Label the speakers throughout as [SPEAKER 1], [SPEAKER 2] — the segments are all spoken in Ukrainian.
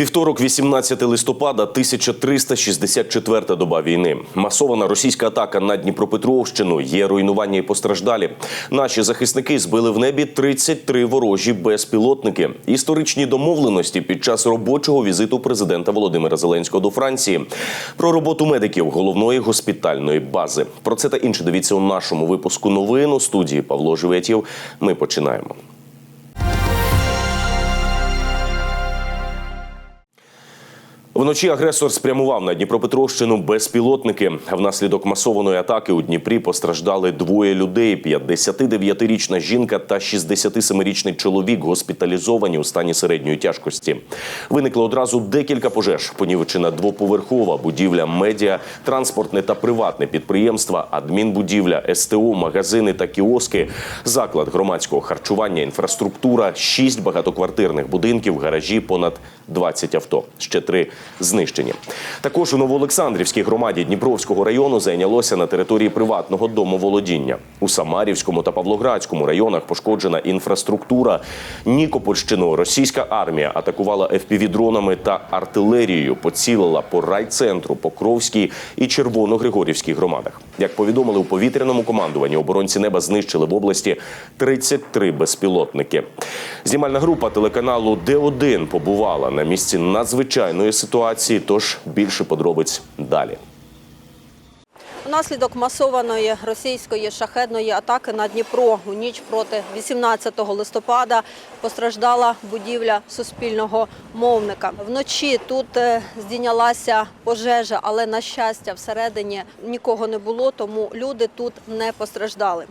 [SPEAKER 1] Вівторок, 18 листопада, 1364 доба війни. Масована російська атака на Дніпропетровщину. Є руйнування і постраждалі. Наші захисники збили в небі 33 ворожі безпілотники. Історичні домовленості під час робочого візиту президента Володимира Зеленського до Франції. Про роботу медиків головної госпітальної бази. Про це та інше дивіться у нашому випуску новин у студії Павло Живетів. Ми починаємо. Вночі агресор спрямував на Дніпропетровщину безпілотники. Внаслідок масованої атаки у Дніпрі постраждали двоє людей: 59-річна жінка та 67-річний чоловік госпіталізовані у стані середньої тяжкості. Виникло одразу декілька пожеж. Понівечена двоповерхова будівля, медіа, транспортне та приватне підприємства, адмінбудівля, СТО, магазини та кіоски, заклад громадського харчування, інфраструктура, шість багатоквартирних будинків, гаражі, понад 20 авто. Ще три знищені. Також у Новоолександрівській громаді Дніпровського району зайнялося на території приватного домоволодіння. У Самарівському та Павлоградському районах пошкоджена інфраструктура. Нікопольщину російська армія атакувала FPV-дронами та артилерією, поцілила по райцентру, Покровській і Червоногригорівській громадах. Як повідомили у повітряному командуванні, оборонці неба знищили в області 33 безпілотники. Знімальна група телеканалу Д1 побувала на місці надзвичайної ситуації. Тож більше подробиць далі.
[SPEAKER 2] Унаслідок масованої російської шахедної атаки на Дніпро у ніч проти 18 листопада постраждала будівля суспільного мовника. Вночі тут е, здійнялася пожежа, але на щастя всередині нікого не було, тому люди тут не постраждали.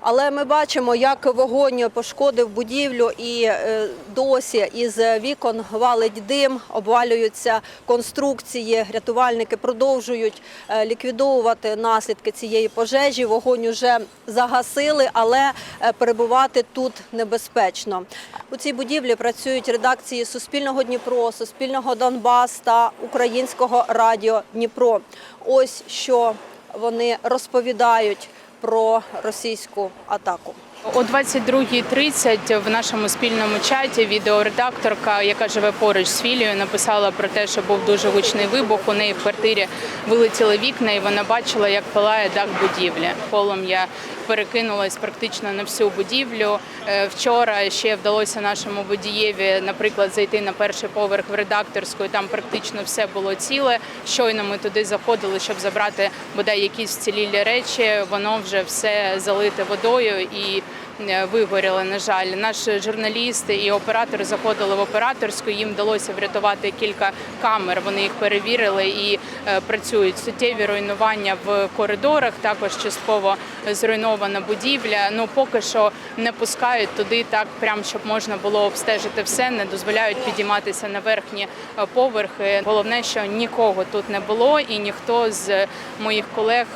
[SPEAKER 2] Але ми бачимо, як вогонь пошкодив будівлю, і е, досі із вікон валить дим, обвалюються конструкції. Рятувальники продовжують е, ліквідовувати наслідки цієї пожежі. Вогонь уже загасили, але е, перебувати тут небезпечно. У цій будівлі працюють редакції Суспільного Дніпро, Суспільного Донбас та Українського радіо Дніпро. Ось що вони розповідають про російську атаку.
[SPEAKER 3] О 22.30 в нашому спільному чаті відеоредакторка, яка живе поруч з Філією, написала про те, що був дуже гучний вибух. У неї в квартирі вилетіли вікна, і вона бачила, як палає дах будівлі. Полум'я перекинулось практично на всю будівлю. Е, Вчора ще вдалося нашому водієві, наприклад, зайти на перший поверх в редакторську. Там практично все було ціле. Щойно ми туди заходили, щоб забрати бодай якісь вцілілі речі. Воно вже все залите водою і е, вигоріло. На жаль, наші журналісти і оператори заходили в операторську. Їм вдалося врятувати кілька камер. Вони їх перевірили і е, працюють. Суттєві руйнування в коридорах. Також частково зруйнована будівля. Ну поки що не пускають туди так, прям щоб можна було обстежити все. Не дозволяють підійматися на верхні е, поверхи. Головне, що нікого тут не було, і ніхто з моїх колег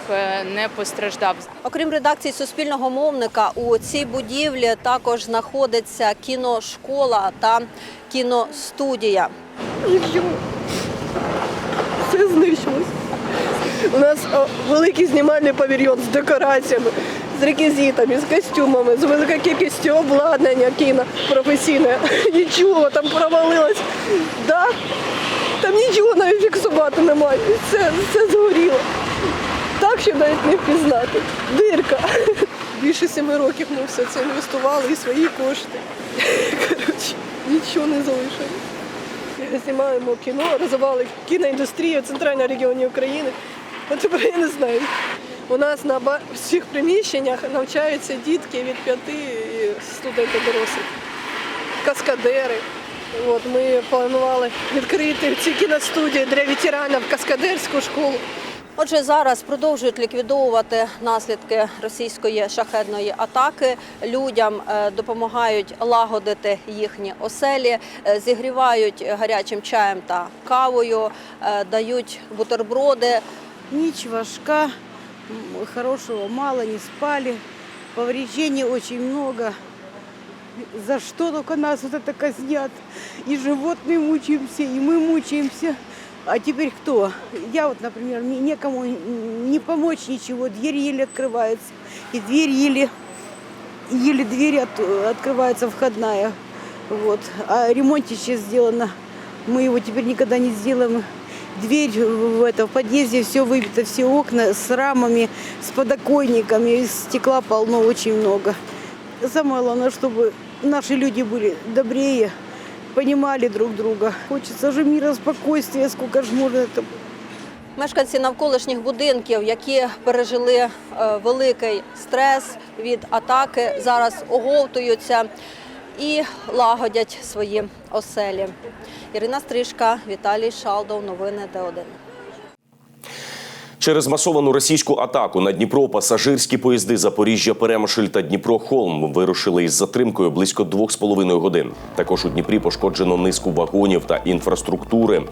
[SPEAKER 3] не постраждав.
[SPEAKER 2] Окрім редакції суспільного мовника, у цій будівлі також знаходиться кіношкола та кіностудія.
[SPEAKER 4] Все знищилось. У нас великий знімальний павільйон з декораціями, з реквізитами, з костюмами, з великою кількістю обладнання кіно професійне. Нічого там провалилось. Да? Там нічого навіть фіксувати немає. Все, все згоріло. Так, що навіть не впізнати. Дирка. Більше семи років ми все це інвестували і свої кошти. Коротше, нічого не залишилось. Знімаємо кіно, розвивали кіноіндустрію в центральному регіоні України. А тепер я не знаю. У нас на всіх приміщеннях навчаються дітки від 5 і студенти дорослих, каскадери. От ми планували відкрити ці кіностудії для ветеранів каскадерську школу.
[SPEAKER 2] Отже, зараз продовжують ліквідовувати наслідки російської шахедної атаки. Людям е, допомагають лагодити їхні оселі, е, зігрівають гарячим чаєм та кавою, е, дають бутерброди.
[SPEAKER 5] Нич важка, м, хорошего мало, не спали. Повреждений очень много. За что только нас вот это казнят. И животные мучаемся, и мы мучаемся. А теперь кто? Я вот, например, мне некому не помочь ничего. Дверь еле открывается. И дверь еле, еле дверь от- открывается входная. Вот. А ремонт сейчас сделано Мы его теперь никогда не сделаем. Дверь в, это, в подъезде все выбито, все окна с рамами, с подоконниками, из стекла полно очень много. Самое главное, чтобы наши люди были добрее, понимали друг друга. Хочется же мира, спокойствия, сколько ж можно это
[SPEAKER 2] Мешканці навколишніх будинків, які пережили е, великий стрес від атаки, зараз оговтуються і лагодять свої оселі. Ірина Стрижка, Віталій Шалдов. Новини Д1.
[SPEAKER 1] Через масовану російську атаку на Дніпро пасажирські поїзди Запоріжжя, Перемишль та Дніпро Холм вирушили із затримкою близько двох з половиною годин. Також у Дніпрі пошкоджено низку вагонів та інфраструктури.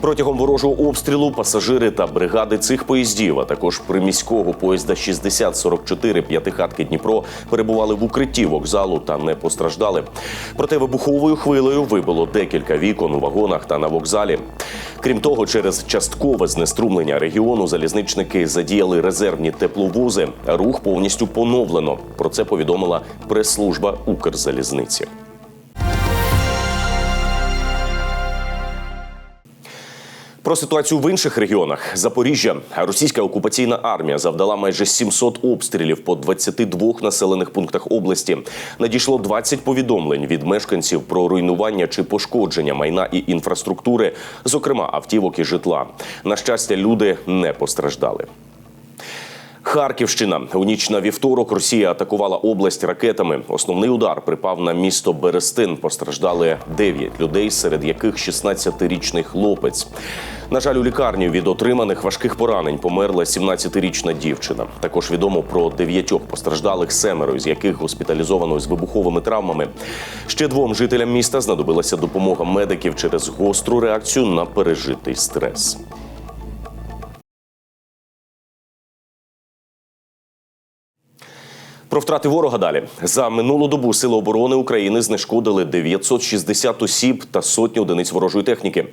[SPEAKER 1] Протягом ворожого обстрілу пасажири та бригади цих поїздів, а також приміського поїзда 6044 п'ятихатки Дніпро перебували в укритті вокзалу та не постраждали. Проте вибуховою хвилею вибило декілька вікон у вагонах та на вокзалі. Крім того, через часткове знеструмлення регіону залізничники задіяли резервні тепловози. Рух повністю поновлено. Про це повідомила прес-служба Укрзалізниці. Про ситуацію в інших регіонах Запоріжжя російська окупаційна армія завдала майже 700 обстрілів по 22 населених пунктах області. Надійшло 20 повідомлень від мешканців про руйнування чи пошкодження майна і інфраструктури, зокрема автівок і житла. На щастя, люди не постраждали. Харківщина у ніч на вівторок Росія атакувала область ракетами. Основний удар припав на місто Берестин. Постраждали 9 людей, серед яких 16-річний хлопець. На жаль, у лікарні від отриманих важких поранень померла 17-річна дівчина. Також відомо про дев'ятьох постраждалих, семеро з яких госпіталізовано з вибуховими травмами. Ще двом жителям міста знадобилася допомога медиків через гостру реакцію на пережитий стрес. Про втрати ворога далі за минулу добу сили оборони України знешкодили 960 осіб та сотні одиниць ворожої техніки.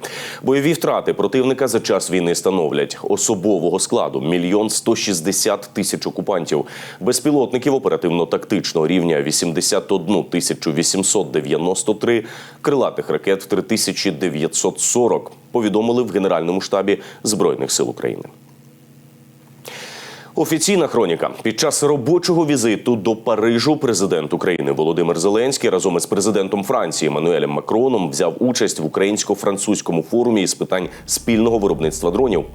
[SPEAKER 1] Бойові втрати противника за час війни становлять особового складу мільйон 160 тисяч окупантів, безпілотників оперативно-тактичного рівня 81 тисячу 893, крилатих ракет 3940, повідомили в Генеральному штабі збройних сил України. Офіційна хроніка під час робочого візиту до Парижу президент України Володимир Зеленський разом із президентом Франції Еммануелем Макроном взяв участь в українсько-французькому форумі із питань спільного виробництва дронів.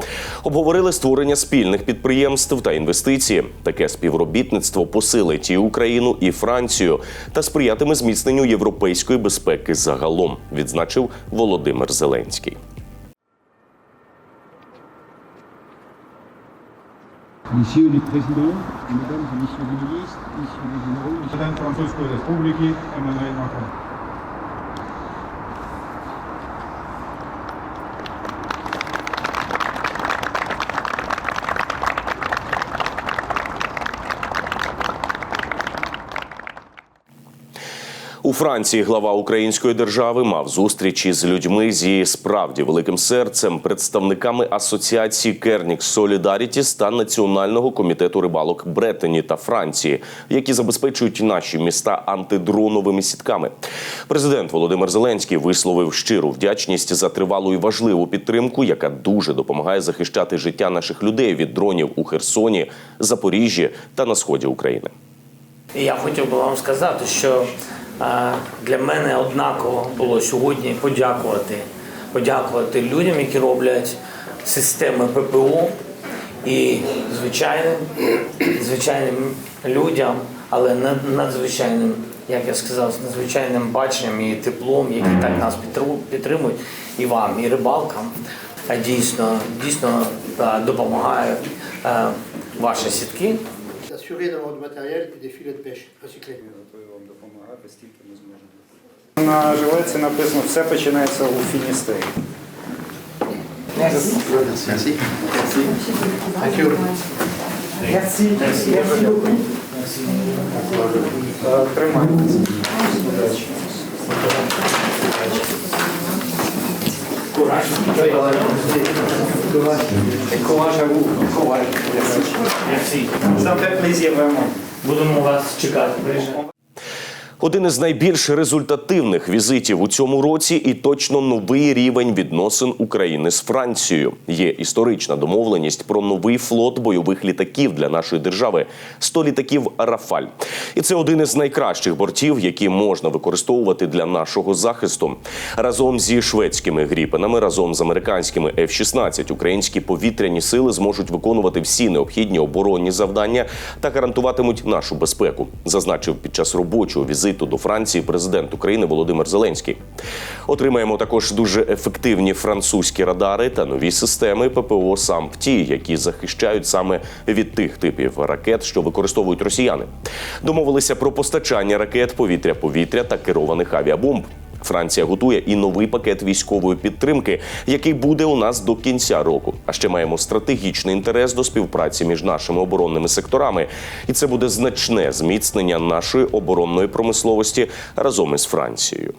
[SPEAKER 1] Обговорили створення спільних підприємств та інвестиції. Таке співробітництво посилить і Україну, і Францію та сприятиме зміцненню європейської безпеки загалом, відзначив Володимир Зеленський.
[SPEAKER 6] Monsieur le Président, Mesdames et Messieurs les ministres, Messieurs les généraux,
[SPEAKER 7] Madame Françoise République, Emmanuel Macron.
[SPEAKER 1] У Франції глава української держави мав зустрічі з людьми зі справді великим серцем, представниками асоціації Кернік Солідарітіс та Національного комітету рибалок Бретені та Франції, які забезпечують наші міста антидроновими сітками. Президент Володимир Зеленський висловив щиру вдячність за тривалу і важливу підтримку, яка дуже допомагає захищати життя наших людей від дронів у Херсоні, Запоріжжі та на сході України.
[SPEAKER 8] Я хотів би вам сказати, що для мене однаково було сьогодні подякувати, подякувати людям, які роблять системи ППО і звичайним, звичайним людям, але над- надзвичайним, як я сказав, з надзвичайним баченням і теплом, які так нас підтримують, і вам, і рибалкам. Дійсно, дійсно допомагають ваші сітки.
[SPEAKER 9] d'assurer d'avoir du matériel et des filets de pêche recyclés.
[SPEAKER 7] На жилетці написано все починається у Фіністері.
[SPEAKER 9] Merci. Merci. Thank you.
[SPEAKER 7] Тримайтеся. Удачі.
[SPEAKER 8] Courage à vous. Courage. Merci.
[SPEAKER 7] Ça me fait plaisir, vraiment.
[SPEAKER 8] Будемо вас чекати.
[SPEAKER 1] Один із найбільш результативних візитів у цьому році і точно новий рівень відносин України з Францією. Є історична домовленість про новий флот бойових літаків для нашої держави 100 літаків Рафаль. І це один із найкращих бортів, які можна використовувати для нашого захисту. Разом зі шведськими гріпенами, разом з американськими F-16 українські повітряні сили зможуть виконувати всі необхідні оборонні завдання та гарантуватимуть нашу безпеку, зазначив під час робочого візиту до Франції президент України Володимир Зеленський. Отримаємо також дуже ефективні французькі радари та нові системи ППО САМПТІ, які захищають саме від тих типів ракет, що використовують росіяни. Домовилися про постачання ракет повітря-повітря та керованих авіабомб. Франція готує і новий пакет військової підтримки, який буде у нас до кінця року. А ще маємо стратегічний інтерес до співпраці між нашими оборонними секторами, і це буде значне зміцнення нашої оборонної промисловості разом із Францією.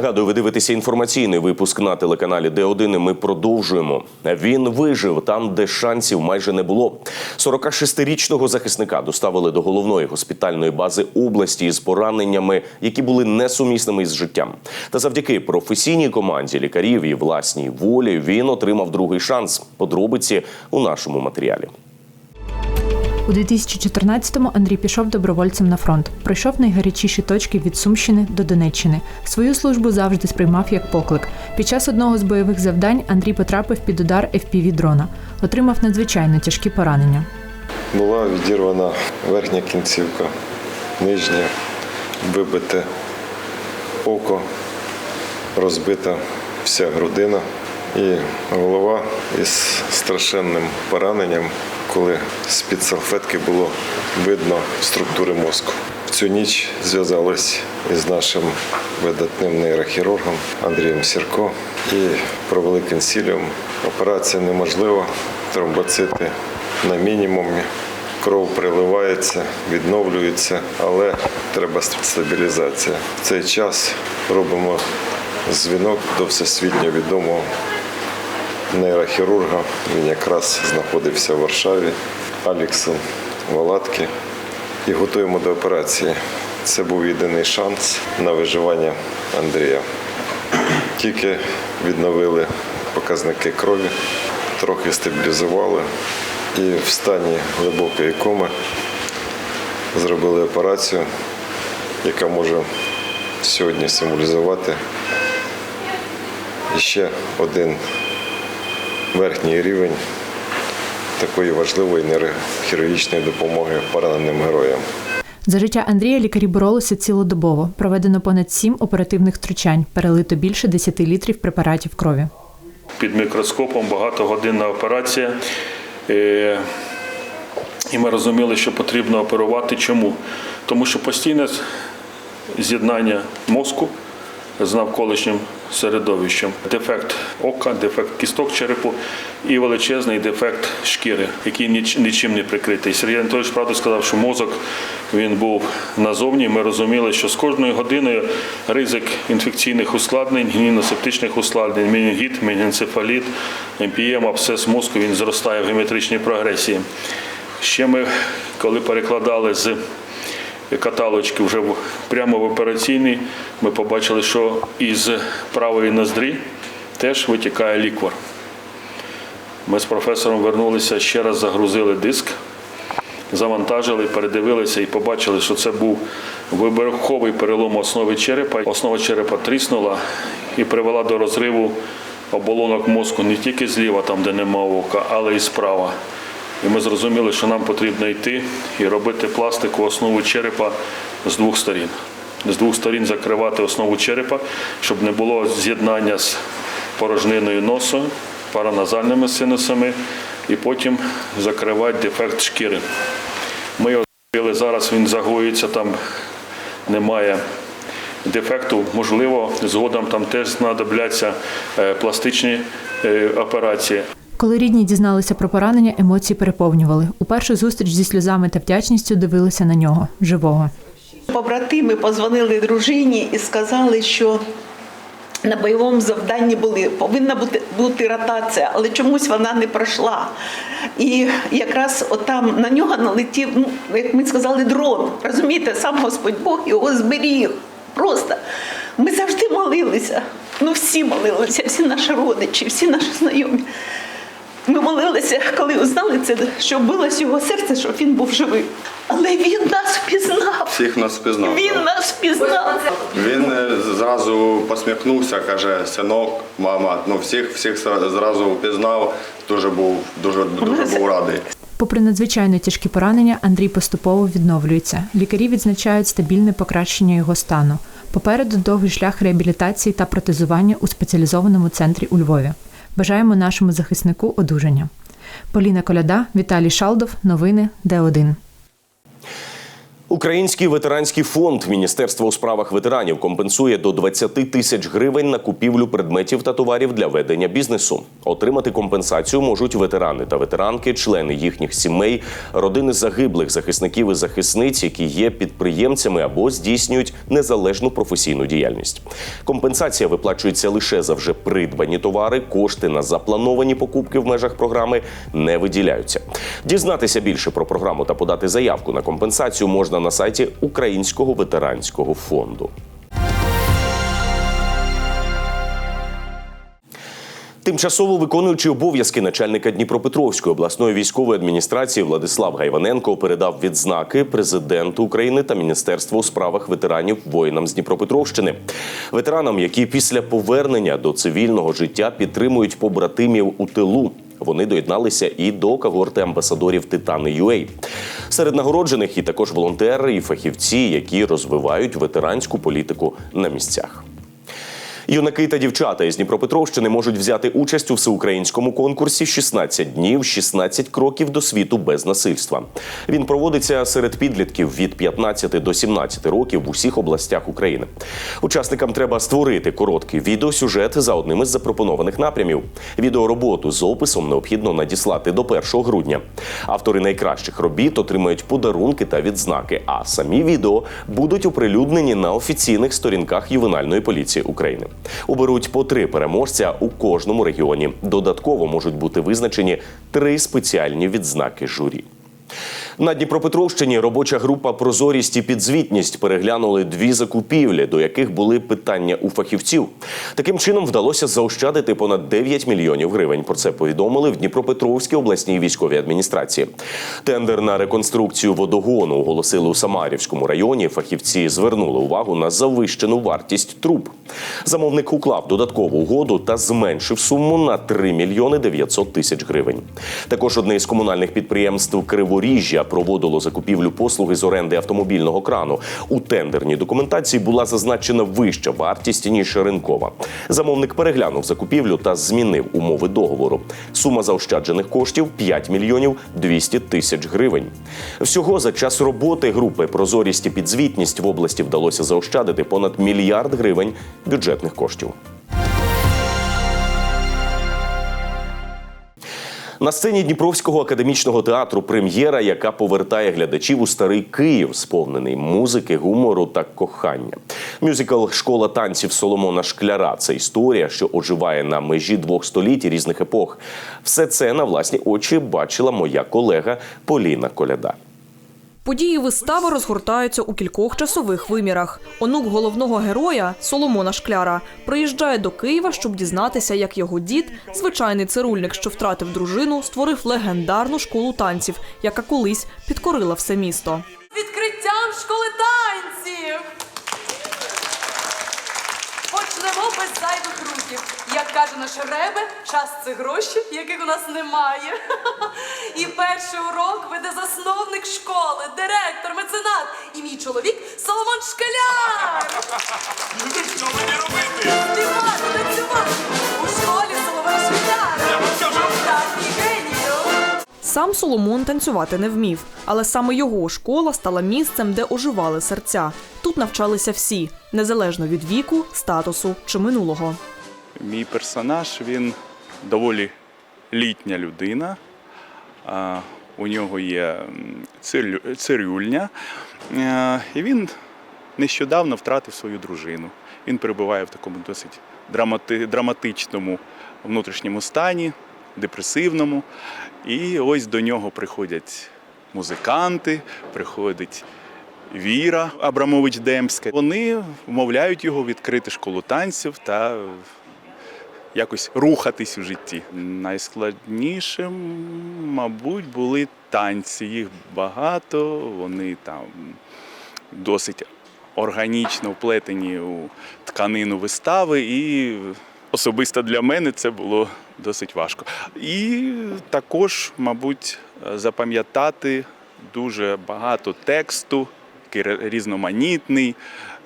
[SPEAKER 1] Нагадую, ви дивитеся інформаційний випуск на телеканалі Д1. і Ми продовжуємо. Він вижив там, де шансів майже не було. 46-річного захисника доставили до головної госпітальної бази області із пораненнями, які були несумісними із життям. Та завдяки професійній команді лікарів і власній волі він отримав другий шанс. Подробиці у нашому матеріалі.
[SPEAKER 10] У 2014-му Андрій пішов добровольцем на фронт. Пройшов найгарячіші точки від Сумщини до Донеччини. Свою службу завжди сприймав як поклик. Під час одного з бойових завдань Андрій потрапив під удар fpv дрона. Отримав надзвичайно тяжкі поранення.
[SPEAKER 11] Була відірвана верхня кінцівка, нижня, вибите око, розбита вся грудина і голова із страшенним пораненням, коли з-під салфетки було видно структури мозку. В цю ніч зв'язались із нашим видатним нейрохірургом Андрієм Сірко і провели консиліум. Операція неможлива, тромбоцити на мінімумі. Кров приливається, відновлюється, але треба стабілізація. В цей час робимо дзвінок до всесвітньо відомого нейрохірурга. Він якраз знаходився в Варшаві, Алікса Валатки. І готуємо до операції. Це був єдиний шанс на виживання Андрія. Тільки відновили показники крові, трохи стабілізували і в стані глибокої коми зробили операцію, яка може сьогодні символізувати ще один верхній рівень такої важливої нейрохірургічної допомоги пораненим героям.
[SPEAKER 10] За життя Андрія лікарі боролися цілодобово. Проведено понад сім оперативних втручань, перелито більше 10 літрів препаратів крові.
[SPEAKER 12] під мікроскопом, багатогодинна операція. Е, І ми розуміли, що потрібно оперувати. Чому? Тому що постійне з'єднання мозку з навколишнім середовищем. Дефект ока, дефект кісток черепу і величезний дефект шкіри, який ніч- нічим не прикритий. Сергій Анатолійович правду сказав, що мозок він був назовні. Ми розуміли, що з кожною годиною ризик інфекційних ускладнень, гнійно-септичних ускладнень, менінгіт, менінцефаліт, МПМ, абсцес мозку він зростає в геометричній прогресії. Ще ми, коли перекладали з каталочки вже прямо в операційній, ми побачили, що із правої ноздрі теж витікає ліквор. Ми з професором вернулися, ще раз загрузили диск, завантажили, передивилися і побачили, що це був вибуховий перелом основи черепа. Основа черепа тріснула і привела до розриву оболонок мозку не тільки зліва, там де нема ока, але і справа. І ми зрозуміли, що нам потрібно йти і робити пластику основу черепа з двох сторін. З двох сторін закривати основу черепа, щоб не було з'єднання з порожниною носу, параназальними синусами, і потім закривати дефект шкіри. Ми його зробили зараз, він загоюється, там немає дефекту. Можливо, згодом там теж знадобляться е, пластичні е, операції.
[SPEAKER 10] Коли рідні дізналися про поранення, емоції переповнювали. У першу зустріч зі сльозами та вдячністю дивилися на нього живого.
[SPEAKER 13] Побратими позвонили дружині і сказали, що на бойовому завданні були, повинна бути, бути ротація, але чомусь вона не пройшла. І якраз отам на нього налетів, ну, як ми сказали, дрон. Розумієте, сам Господь Бог його зберіг. Просто ми завжди молилися. Ну, всі молилися, всі наші родичі, всі наші знайомі. Ми молилися, коли узнали це, що билось його серце, щоб він був живий. Але він нас впізнав.
[SPEAKER 14] Всіх нас впізнав.
[SPEAKER 13] Він нас впізнав.
[SPEAKER 14] Він е, зразу посміхнувся, каже, синок, мама. Ну всіх, всіх зразу впізнав. Дуже був, дуже, дуже був радий.
[SPEAKER 10] Попри надзвичайно тяжкі поранення, Андрій поступово відновлюється. Лікарі відзначають стабільне покращення його стану. Попереду довгий шлях реабілітації та протезування у спеціалізованому центрі у Львові. Бажаємо нашому захиснику одужання. Поліна Коляда, Віталій Шалдов. Новини Д1.
[SPEAKER 1] Український ветеранський фонд Міністерства у справах ветеранів компенсує до 20 тисяч гривень на купівлю предметів та товарів для ведення бізнесу. Отримати компенсацію можуть ветерани та ветеранки, члени їхніх сімей, родини загиблих захисників і захисниць, які є підприємцями або здійснюють незалежну професійну діяльність. Компенсація виплачується лише за вже придбані товари. Кошти на заплановані покупки в межах програми не виділяються. Дізнатися більше про програму та подати заявку на компенсацію можна на сайті Українського ветеранського фонду. Тимчасово виконуючий обов'язки начальника Дніпропетровської обласної військової адміністрації Владислав Гайваненко передав відзнаки президенту України та Міністерству у справах ветеранів воїнам з Дніпропетровщини, ветеранам, які після повернення до цивільного життя підтримують побратимів у тилу. Вони доєдналися і до когорти амбасадорів Титани UA. Серед нагороджених і також волонтери і фахівці, які розвивають ветеранську політику на місцях. Юнаки та дівчата із Дніпропетровщини можуть взяти участь у всеукраїнському конкурсі «16 днів, 16 кроків до світу без насильства. Він проводиться серед підлітків від 15 до 17 років в усіх областях України. Учасникам треба створити короткий відеосюжет за одним із запропонованих напрямів. Відеороботу з описом необхідно надіслати до 1 грудня. Автори найкращих робіт отримають подарунки та відзнаки, а самі відео будуть оприлюднені на офіційних сторінках ювенальної поліції України. Оберуть по три переможця у кожному регіоні. Додатково можуть бути визначені три спеціальні відзнаки журі. На Дніпропетровщині робоча група Прозорість і підзвітність переглянули дві закупівлі, до яких були питання у фахівців. Таким чином вдалося заощадити понад 9 мільйонів гривень. Про це повідомили в Дніпропетровській обласній військовій адміністрації. Тендер на реконструкцію водогону оголосили у Самарівському районі. Фахівці звернули увагу на завищену вартість труб. Замовник уклав додаткову угоду та зменшив суму на 3 мільйони 900 тисяч гривень. Також одне із комунальних підприємств Криворіжжя проводило закупівлю послуги з оренди автомобільного крану. У тендерній документації була зазначена вища вартість ніж ринкова. Замовник переглянув закупівлю та змінив умови договору. Сума заощаджених коштів 5 мільйонів 200 тисяч гривень. Всього за час роботи групи Прозорість і підзвітність в області вдалося заощадити понад мільярд гривень бюджетних коштів. На сцені Дніпровського академічного театру прем'єра, яка повертає глядачів у старий Київ, сповнений музики, гумору та кохання. Мюзикл Школа танців Соломона Шкляра це історія, що оживає на межі двох століть різних епох. Все це на власні очі бачила моя колега Поліна Коляда.
[SPEAKER 15] Події вистави розгортаються у кількох часових вимірах. Онук головного героя Соломона Шкляра приїжджає до Києва, щоб дізнатися, як його дід, звичайний цирульник, що втратив дружину, створив легендарну школу танців, яка колись підкорила все місто.
[SPEAKER 16] відкриттям школи танців. Наш ребе, час це гроші, яких у нас немає. І перший урок веде засновник школи, директор, меценат і мій чоловік Соломон Шкаляр. Що мені робити? Співати, танцювати. У школі Соломон Шкаляр. Так, і генію.
[SPEAKER 15] Сам Соломон танцювати не вмів, але саме його школа стала місцем, де оживали серця. Тут навчалися всі, незалежно від віку, статусу чи минулого.
[SPEAKER 17] Мій персонаж він доволі літня людина. У нього є цирюльня, і він нещодавно втратив свою дружину. Він перебуває в такому досить драматичному внутрішньому стані, депресивному. І ось до нього приходять музиканти, приходить Віра Абрамович Демська. Вони вмовляють його відкрити школу танців та якось рухатись у житті. Найскладнішим, мабуть, були танці. Їх багато, вони там досить органічно вплетені у тканину вистави, і особисто для мене це було досить важко. І також, мабуть, запам'ятати дуже багато тексту, різноманітний,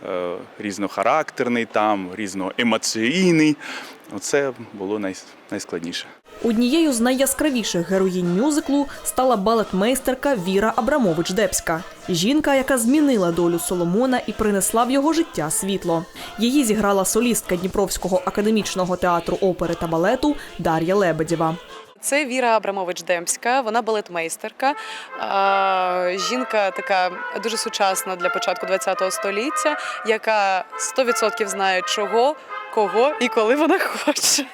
[SPEAKER 17] е, різнохарактерний, там, різноемоційний. Оце було най- найскладніше.
[SPEAKER 15] Однією з найяскравіших героїнь мюзиклу стала балетмейстерка Віра Абрамович Депська. Жінка, яка змінила долю Соломона і принесла в його життя світло. Її зіграла солістка Дніпровського академічного театру опери та балету Дар'я Лебедєва.
[SPEAKER 16] Це Віра Абрамович Демська, вона балетмейстерка. Жінка така дуже сучасна для початку ХХ століття, яка 100% знає чого, кого і коли вона хоче.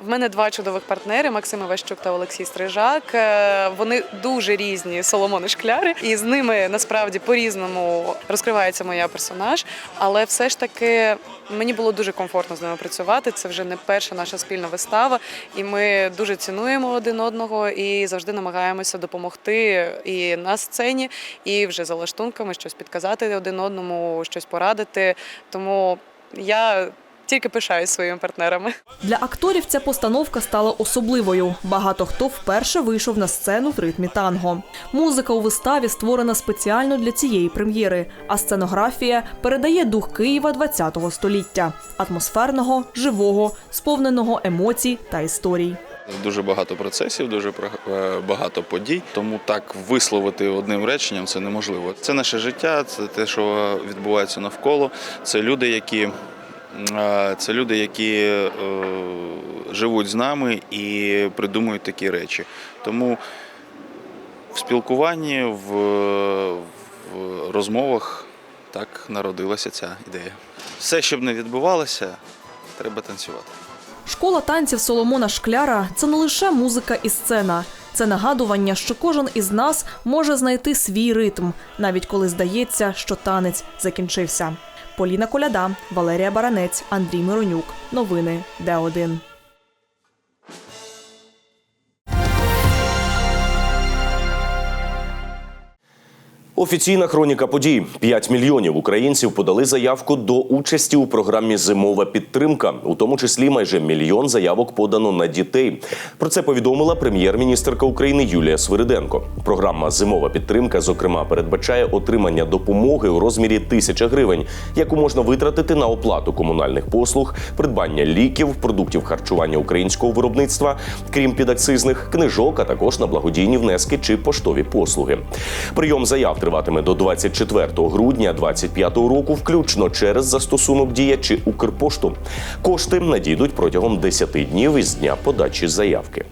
[SPEAKER 16] В мене два чудових партнери Максим Іващук та Олексій Стрижак. Е, Вони дуже різні Соломони Шкляри, і з ними насправді по-різному розкривається моя персонаж. Але все ж таки мені було дуже комфортно з ними працювати. Це вже не перша наша спільна вистава, і ми дуже цінуємо один одного і завжди намагаємося допомогти і на сцені, і вже за лаштунками щось підказати один одному, щось порадити. Тому я тільки пишаюсь своїми партнерами.
[SPEAKER 15] Для акторів ця постановка стала особливою. Багато хто вперше вийшов на сцену в ритмі танго. Музика у виставі створена спеціально для цієї прем'єри, а сценографія передає дух Києва ХХ століття атмосферного, живого, сповненого емоцій та історій.
[SPEAKER 18] Дуже багато процесів, дуже про- е, багато подій, тому так висловити одним реченням це неможливо. Це наше життя, це те, що відбувається навколо. Це люди, які, це люди, які е, живуть з нами і придумують такі речі. Тому в спілкуванні, в, в розмовах так народилася ця ідея. Все, щоб не відбувалося, треба танцювати.
[SPEAKER 15] Школа танців Соломона Шкляра це не лише музика і сцена. Це нагадування, що кожен із нас може знайти свій ритм, навіть коли здається, що танець закінчився. Поліна Коляда, Валерія Баранець, Андрій Миронюк. Новини Д1.
[SPEAKER 1] Офіційна хроніка подій: 5 мільйонів українців подали заявку до участі у програмі Зимова підтримка. У тому числі майже мільйон заявок подано на дітей. Про це повідомила прем'єр-міністерка України Юлія Свириденко. Програма Зимова підтримка, зокрема, передбачає отримання допомоги у розмірі тисяча гривень, яку можна витратити на оплату комунальних послуг, придбання ліків, продуктів харчування українського виробництва, крім підакцизних книжок, а також на благодійні внески чи поштові послуги. Прийом заяв триватиме до 24 грудня 2025 року, включно через застосунок дія чи Укрпошту. Кошти надійдуть протягом 10 днів із дня подачі заявки.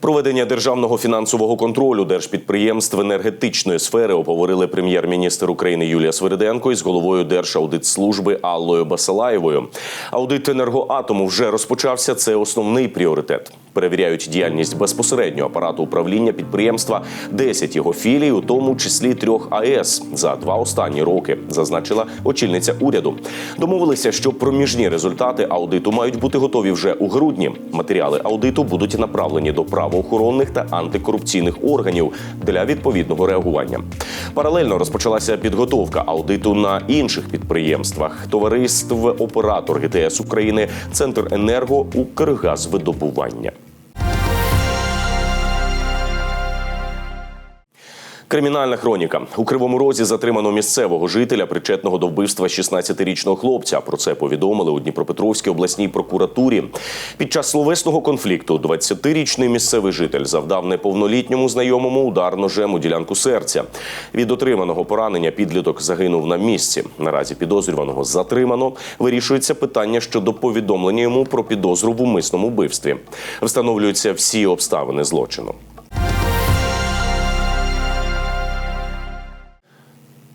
[SPEAKER 1] Проведення державного фінансового контролю держпідприємств енергетичної сфери обговорили прем'єр-міністр України Юлія Свириденко із головою Держаудитслужби Аллою Басалаєвою. Аудит енергоатому вже розпочався. Це основний пріоритет. Перевіряють діяльність безпосередньо апарату управління підприємства, 10 його філій, у тому числі трьох АЕС за два останні роки, зазначила очільниця уряду. Домовилися, що проміжні результати аудиту мають бути готові вже у грудні. Матеріали аудиту будуть направлені до правоохоронних та антикорупційних органів для відповідного реагування. Паралельно розпочалася підготовка аудиту на інших підприємствах товариств Оператор ГТС України, Центр енерго Укргазвидобування. Кримінальна хроніка у кривому розі затримано місцевого жителя, причетного до вбивства 16-річного хлопця. Про це повідомили у Дніпропетровській обласній прокуратурі. Під час словесного конфлікту 20-річний місцевий житель завдав неповнолітньому знайомому удар ножем у ділянку серця. Від отриманого поранення підліток загинув на місці. Наразі підозрюваного затримано. Вирішується питання щодо повідомлення йому про підозру в умисному вбивстві. Встановлюються всі обставини злочину.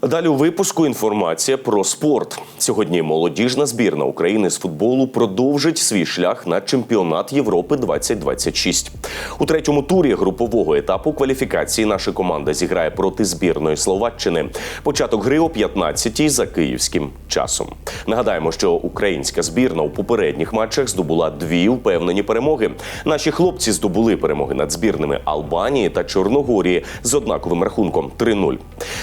[SPEAKER 1] Далі у випуску інформація про спорт. Сьогодні молодіжна збірна України з футболу продовжить свій шлях на чемпіонат Європи 2026. У третьому турі групового етапу кваліфікації наша команда зіграє проти збірної Словаччини. Початок гри о 15-й за київським часом. Нагадаємо, що українська збірна у попередніх матчах здобула дві впевнені перемоги. Наші хлопці здобули перемоги над збірними Албанії та Чорногорії з однаковим рахунком 3-0.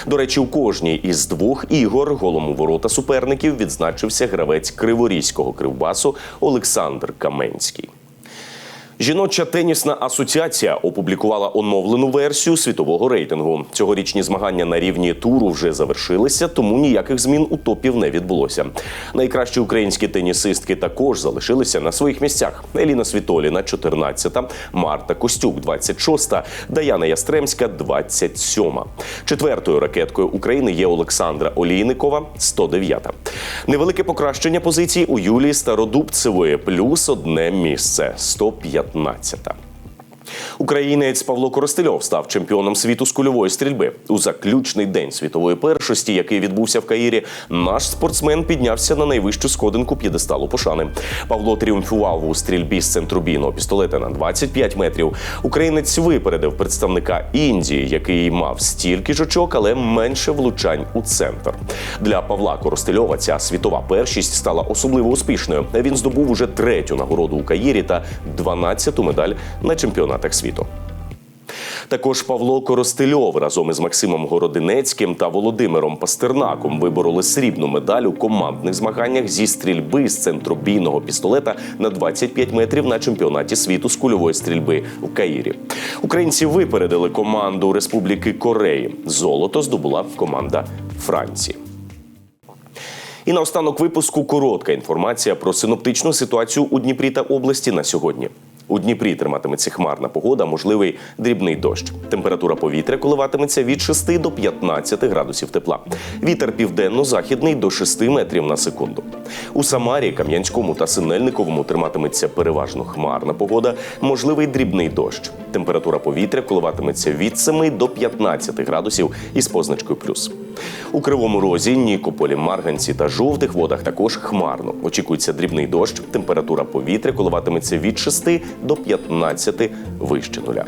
[SPEAKER 1] До речі, у кожній із двох ігор голому ворота суперників відзначився гравець Криворізького кривбасу Олександр Каменський. Жіноча тенісна асоціація опублікувала оновлену версію світового рейтингу. Цьогорічні змагання на рівні туру вже завершилися, тому ніяких змін у топів не відбулося. Найкращі українські тенісистки також залишилися на своїх місцях. Еліна Світоліна, 14-та, Марта Костюк, 26-та, Даяна Ястремська, 27-та. Четвертою ракеткою України є Олександра Олійникова, 109-та. Невелике покращення позицій у Юлії Стародубцевої, плюс одне місце 115. Українець Павло Коростельов став чемпіоном світу з кульової стрільби. У заключний день світової першості, який відбувся в Каїрі, наш спортсмен піднявся на найвищу сходинку п'єдесталу пошани. Павло тріумфував у стрільбі з центробійного пістолета на 25 метрів. Українець випередив представника Індії, який мав стільки ж очок, але менше влучань у центр. Для Павла Коростельова ця світова першість стала особливо успішною. Він здобув уже третю нагороду у Каїрі та 12-ту медаль на чемпіонатах світу. Також Павло Коростельов разом із Максимом Городинецьким та Володимиром Пастернаком вибороли срібну медаль у командних змаганнях зі стрільби з центробійного пістолета на 25 метрів на чемпіонаті світу з кульової стрільби у Каїрі. Українці випередили команду Республіки Кореї. Золото здобула команда Франції. І наостанок випуску коротка інформація про синоптичну ситуацію у Дніпрі та області на сьогодні. У Дніпрі триматиметься хмарна погода, можливий дрібний дощ. Температура повітря коливатиметься від 6 до 15 градусів тепла. Вітер південно-західний до 6 метрів на секунду. У Самарі, Кам'янському та Синельниковому триматиметься переважно хмарна погода, можливий дрібний дощ. Температура повітря коливатиметься від 7 до 15 градусів із позначкою плюс. У Кривому Розі, Нікополі, Марганці та жовтих водах також хмарно. Очікується дрібний дощ. Температура повітря коливатиметься від 6 до 15 вище нуля.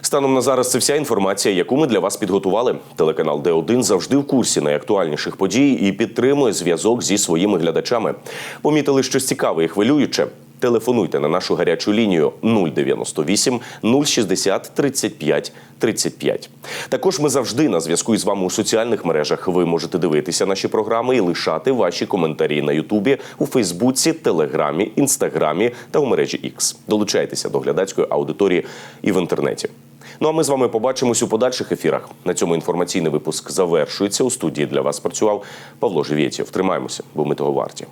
[SPEAKER 1] Станом на зараз це вся інформація, яку ми для вас підготували. Телеканал Д1 завжди в курсі найактуальніших подій і підтримує зв'язок зі своїми глядачами. Помітили щось цікаве і хвилююче. Телефонуйте на нашу гарячу лінію 098 060 35 35. Також ми завжди на зв'язку із вами у соціальних мережах. Ви можете дивитися наші програми і лишати ваші коментарі на Ютубі, у Фейсбуці, Телеграмі, Інстаграмі та у мережі X. Долучайтеся до глядацької аудиторії і в інтернеті. Ну а ми з вами побачимось у подальших ефірах. На цьому інформаційний випуск завершується. У студії для вас працював Павло Живєтєв. Тримаємося, бо ми того варті.